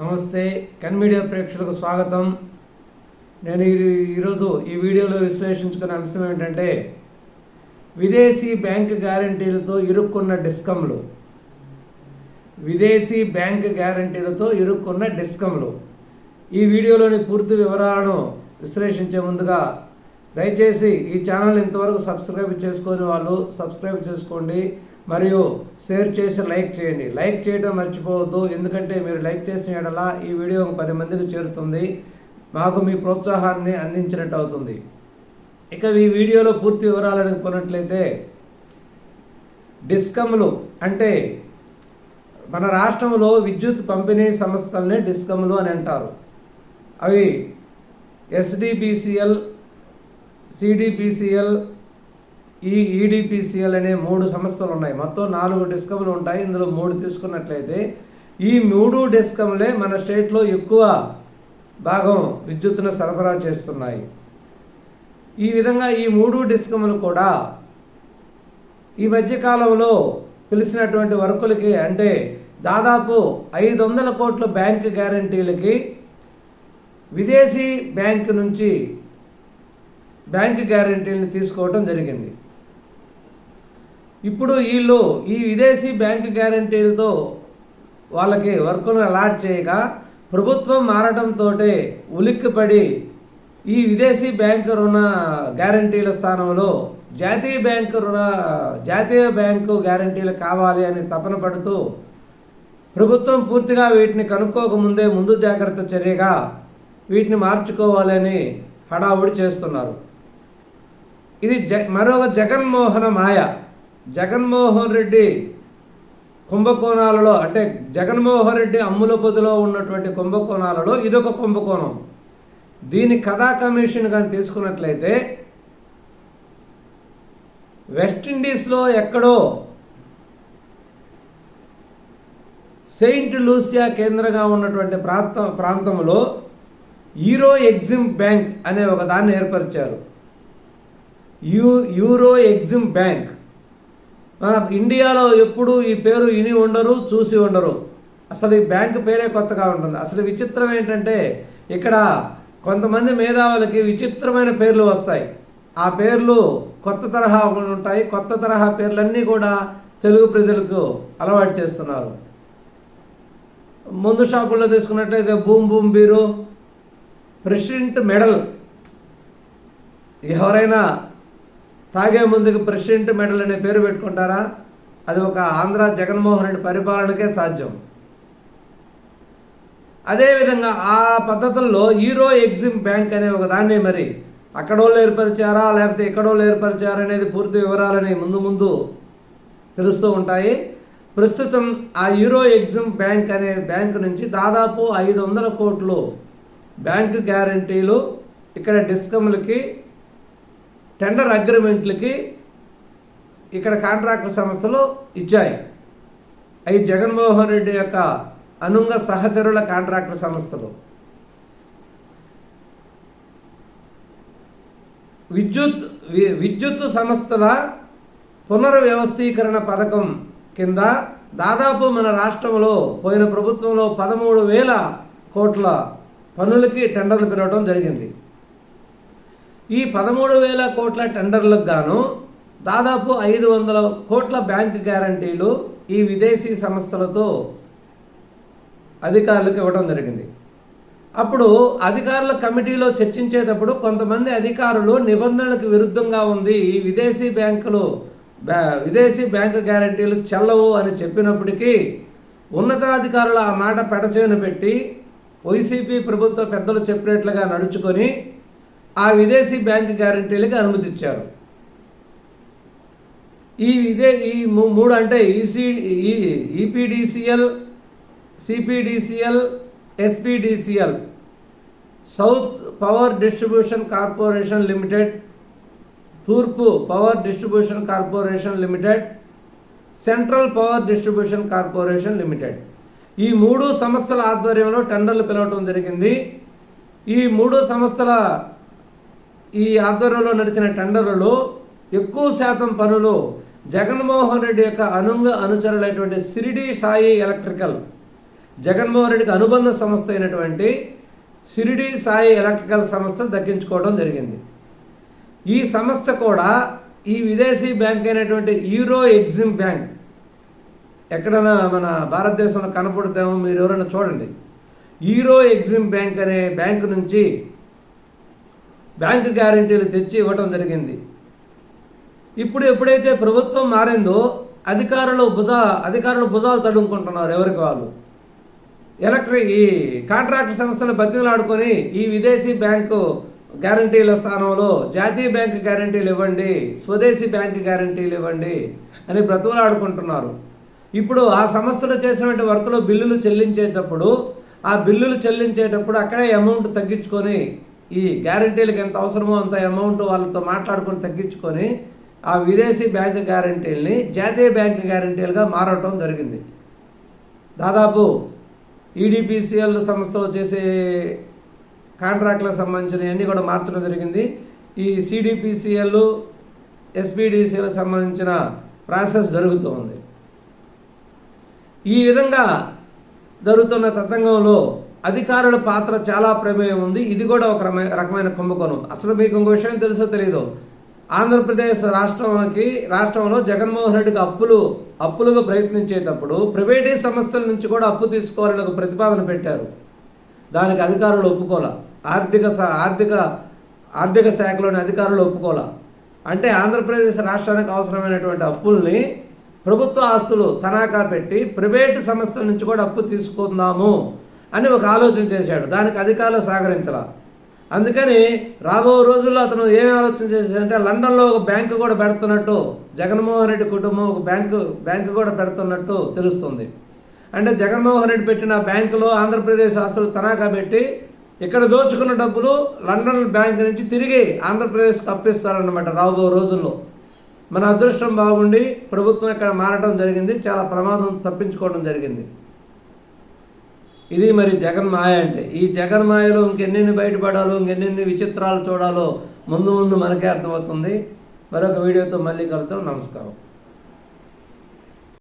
నమస్తే కన్ మీడియా ప్రేక్షకులకు స్వాగతం. నేను ఈరోజు ఈ వీడియోలో విశ్లేషించుకునే అంశం ఏంటంటే విదేశీ బ్యాంక్ గ్యారంటీలతో ఇరుక్కున్న డిస్కంలు. విదేశీ బ్యాంక్ గ్యారంటీలతో ఇరుక్కున్న డిస్కంలు. ఈ వీడియోలోని పూర్తి వివరాలను విశ్లేషించే ముందుగా దయచేసి ఈ ఛానల్ ఇంతవరకు సబ్స్క్రైబ్ చేసుకొని వాళ్ళు సబ్స్క్రైబ్ చేసుకోండి. మరియు షేర్ చేసి లైక్ చేయండి. లైక్ చేయడం మర్చిపోవద్దు. ఎందుకంటే మీరు లైక్ చేసిన ఎడలా ఈ వీడియో ఒక పది మందికి చేరుతుంది. మాకు మీ ప్రోత్సాహాన్ని అందించినట్టు అవుతుంది. ఇక ఈ వీడియోలో పూర్తి వివరాలను కొన్నట్లయితే డిస్కమ్లు అంటే మన రాష్ట్రంలో విద్యుత్ పంపిణీ సంస్థలనే డిస్కమ్లు అని అంటారు. అవి ఎస్డిబిసిఎల్ సిడిపిసిఎల్ ఈ ఈడిపిసిఎల్ అనే మూడు సంస్థలు ఉన్నాయి మొత్తం నాలుగు డిస్కమ్లు ఉంటాయి. ఇందులో మూడు తీసుకున్నట్లయితే ఈ మూడు డిస్కమ్లే మన స్టేట్లో ఎక్కువ భాగం విద్యుత్తును సరఫరా చేస్తున్నాయి. ఈ విధంగా ఈ మూడు డిస్కమ్లు కూడా ఈ మధ్యకాలంలో పిలిచినటువంటి వర్కులకి అంటే దాదాపు ఐదు వందల కోట్ల బ్యాంక్ గ్యారంటీలకి విదేశీ బ్యాంక్ నుంచి బ్యాంక్ గ్యారంటీలను తీసుకోవడం జరిగింది. ఇప్పుడు వీళ్ళు ఈ విదేశీ బ్యాంక్ గ్యారంటీలతో వాళ్ళకి వర్కును అలాట్ చేయగా ప్రభుత్వం మారడంతో ఉలిక్కిపడి ఈ విదేశీ బ్యాంకు రుణ గ్యారంటీల స్థానంలో జాతీయ బ్యాంకు రుణ జాతీయ బ్యాంకు గ్యారంటీలు కావాలి అని తపన పడుతూ ప్రభుత్వం పూర్తిగా వీటిని కనుక్కోకముందే ముందు జాగ్రత్త చర్యగా వీటిని మార్చుకోవాలని హడావుడి చేస్తున్నారు. ఇది జ మరొక జగన్మోహన మాయ. జగన్మోహన్ రెడ్డి కుంభకోణాలలో అంటే జగన్మోహన్ రెడ్డి అమ్ముల పొదిలో ఉన్నటువంటి కుంభకోణాలలో ఇదొక కుంభకోణం. దీని కథా కమిషన్ కానీ తీసుకున్నట్లయితే వెస్టిండీస్లో ఎక్కడో సెయింట్ లూసియా కేంద్రంగా ఉన్నటువంటి ప్రాంత ప్రాంతంలో యూరో ఎగ్జిమ్ బ్యాంక్ అనే ఒక దాన్ని ఏర్పరిచారు. యూ యూరో ఎగ్జిమ్ బ్యాంక్. మన ఇండియాలో ఎప్పుడు ఈ పేరు విని ఉండరు చూసి ఉండరు. అసలు ఈ బ్యాంకు పేరే కొత్తగా ఉంటుంది. అసలు విచిత్రం ఏంటంటే ఇక్కడ కొంతమంది మేధావులకి విచిత్రమైన పేర్లు వస్తాయి. ఆ పేర్లు కొత్త తరహా ఉంటాయి. కొత్త తరహా పేర్లన్నీ కూడా తెలుగు ప్రజలకు అలవాటు చేస్తున్నారు. ముందు షాపుల్లో తీసుకున్నట్లయితే boom boom beer president medal. ఎవరైనా తాగే ముందుకు ప్రెసిడెంట్ మెడల్ అనే పేరు పెట్టుకుంటారా? అది ఒక ఆంధ్ర జగన్మోహన్ రెడ్డి పరిపాలనకే సాధ్యం. అదేవిధంగా ఆ పద్ధతుల్లో హీరో ఎగ్జిమ్ బ్యాంక్ అనే ఒక దాన్ని మరి అక్కడోళ్ళు ఏర్పరిచారా? లేకపోతే ఎక్కడోళ్ళు ఏర్పరిచారా అనేది పూర్తి వివరాలని ముందు ముందు తెలుస్తూ ఉంటాయి. ప్రస్తుతం ఆ యూరో ఎగ్జిమ్ బ్యాంక్ అనే బ్యాంక్ నుంచి దాదాపు ఐదు వందల కోట్లు బ్యాంకు గ్యారంటీలు ఇక్కడ డిస్కమ్లకి టెండర్ అగ్రిమెంట్లకి ఇక్కడ కాంట్రాక్టర్ సంస్థలు ఇచ్చాయి. అవి జగన్మోహన్ రెడ్డి యొక్క అనుంగ సహచరుల కాంట్రాక్టర్ సంస్థలు. విద్యుత్ విద్యుత్ సంస్థల పునర్వ్యవస్థీకరణ పథకం కింద దాదాపు మన రాష్ట్రంలో పోయిన ప్రభుత్వంలో పదమూడు వేల కోట్ల పనులకి టెండర్లు పిలవడం జరిగింది. ఈ పదమూడు వేల కోట్ల టెండర్లకు గాను దాదాపు ఐదు వందల కోట్ల బ్యాంక్ గ్యారంటీలు ఈ విదేశీ సంస్థలతో అధికారులకు ఇవ్వడం జరిగింది. అప్పుడు అధికారుల కమిటీలో చర్చించేటప్పుడు కొంతమంది అధికారులు నిబంధనలకు విరుద్ధంగా ఉంది ఈ విదేశీ బ్యాంకులు విదేశీ బ్యాంకు గ్యారంటీలు చెల్లవు అని చెప్పినప్పటికీ ఉన్నతాధికారులు ఆ మాట పెడచేను పెట్టి వైసీపీ ప్రభుత్వ పెద్దలు చెప్పినట్లుగా నడుచుకొని ఆ విదేశీ బ్యాంకు గ్యారంటీలకి అనుమతి ఇచ్చారు ఈ విదే ఈ మూ- మూడు అంటే EC EPDCL CPDCL SPDCL south power distribution corporation limited తూర్పు power distribution corporation limited central power distribution corporation limited. ఈ మూడు సంస్థల ఆధ్వర్యంలో టెండర్లు పిలవటం జరిగింది. ఈ మూడు సంస్థల ఈ ఆధ్వర్యంలో నడిచిన టెండర్లలో ఎక్కువ శాతం పనులు జగన్మోహన్ రెడ్డి యొక్క అనుంగ అనుచరులైనటువంటి సిరిడి సాయి ఎలక్ట్రికల్ జగన్మోహన్ రెడ్డికి అనుబంధ సంస్థ అయినటువంటి సిరిడి సాయి ఎలక్ట్రికల్ సంస్థ దక్కించుకోవడం జరిగింది. ఈ సంస్థ కూడా ఈ విదేశీ బ్యాంక్ అయినటువంటి యూరో ఎగ్జిమ్ బ్యాంక్ ఎక్కడైనా మన భారతదేశంలో కనపడతామో మీరు ఎవరైనా చూడండి. యూరో ఎగ్జిమ్ బ్యాంక్ అనే బ్యాంకు నుంచి బ్యాంకు గ్యారంటీలు తెచ్చి ఇవ్వటం జరిగింది. ఇప్పుడు ఎప్పుడైతే ప్రభుత్వం మారిందో అధికారులు భుజ అధికారులు భుజాలు తడుముకుంటున్నారు ఎవరికి వాళ్ళు. ఎలక్ట్రిక్ ఈ కాంట్రాక్ట్ సంస్థలు బతిలాడుకొని ఈ విదేశీ బ్యాంకు గ్యారంటీల స్థానంలో జాతీయ బ్యాంకు గ్యారంటీలు ఇవ్వండి స్వదేశీ బ్యాంకు గ్యారంటీలు ఇవ్వండి అని బ్రతుకులాడుకుంటున్నారు ఇప్పుడు ఆ సంస్థలు చేసినటువంటి వర్క్లో బిల్లులు చెల్లించేటప్పుడు ఆ బిల్లులు చెల్లించేటప్పుడు అక్కడే అమౌంట్ తగ్గించుకొని ఈ గ్యారంటీలకు ఎంత అవసరమో అంత అమౌంట్ వాళ్ళతో మాట్లాడుకొని తగ్గించుకొని ఆ విదేశీ బ్యాంకు గ్యారంటీలని జాతీయ బ్యాంకు గ్యారంటీలుగా మారటం జరిగింది. దాదాపు ఈడిపిసిఎల్ సంస్థలు చేసే కాంట్రాక్ట్లకు సంబంధించినవన్నీ కూడా మార్చడం జరిగింది. ఈ సిడిపిసిఎల్ ఎస్పీడిసిఎల్ సంబంధించిన ప్రాసెస్ జరుగుతూ ఉంది. ఈ విధంగా జరుగుతున్న తతంగంలో అధికారుల పాత్ర చాలా ప్రమేయం ఉంది. ఇది కూడా ఒక రకమైన కుంభకోణం. అసలు మీకు ఇంకో విషయం తెలుసో తెలీదు? ఆంధ్రప్రదేశ్ రాష్ట్రంకి రాష్ట్రంలో జగన్మోహన్ రెడ్డికి అప్పులు అప్పులుగా ప్రయత్నించేటప్పుడు ప్రైవేటీ సంస్థల నుంచి కూడా అప్పు తీసుకోవాలని ఒక ప్రతిపాదన పెట్టారు. దానికి అధికారులు ఒప్పుకోల. ఆర్థిక ఆర్థిక ఆర్థిక శాఖలోని అధికారులు ఒప్పుకోల. అంటే ఆంధ్రప్రదేశ్ రాష్ట్రానికి అవసరమైనటువంటి అప్పుల్ని ప్రభుత్వ ఆస్తులు తనఖా పెట్టి ప్రైవేటు సంస్థల నుంచి కూడా అప్పు తీసుకుందాము. అని ఒక ఆలోచన చేశాడు. దానికి అధికారులు సహకరించాల. అందుకని రాబో రోజుల్లో అతను ఏమి ఆలోచన చేశాడంటే లండన్లో ఒక బ్యాంకు కూడా పెడుతున్నట్టు జగన్మోహన్ రెడ్డి కుటుంబం ఒక బ్యాంకు బ్యాంకు కూడా పెడుతున్నట్టు తెలుస్తుంది. అంటే జగన్మోహన్ రెడ్డి పెట్టిన బ్యాంకులో ఆంధ్రప్రదేశ్ ఆస్తులు తనఖా పెట్టి ఇక్కడ దోచుకున్న డబ్బులు లండన్ బ్యాంక్ నుంచి తిరిగి ఆంధ్రప్రదేశ్కి అప్పిస్తారన్నమాట రాబో రోజుల్లో. మన అదృష్టం బాగుండి ప్రభుత్వం ఇక్కడ మారడం జరిగింది చాలా ప్రమాదం తప్పించుకోవడం జరిగింది. ఇది మరి జగన్ మాయ అంటే. ఈ జగన్ మాయలో ఇంకెన్నెన్ని బయటపడాలో ఇంకెన్నెన్ని విచిత్రాలు చూడాలో ముందు ముందు మనకే అర్థమవుతుంది. మరొక వీడియోతో మళ్ళీ కలుద్దాం. నమస్కారం.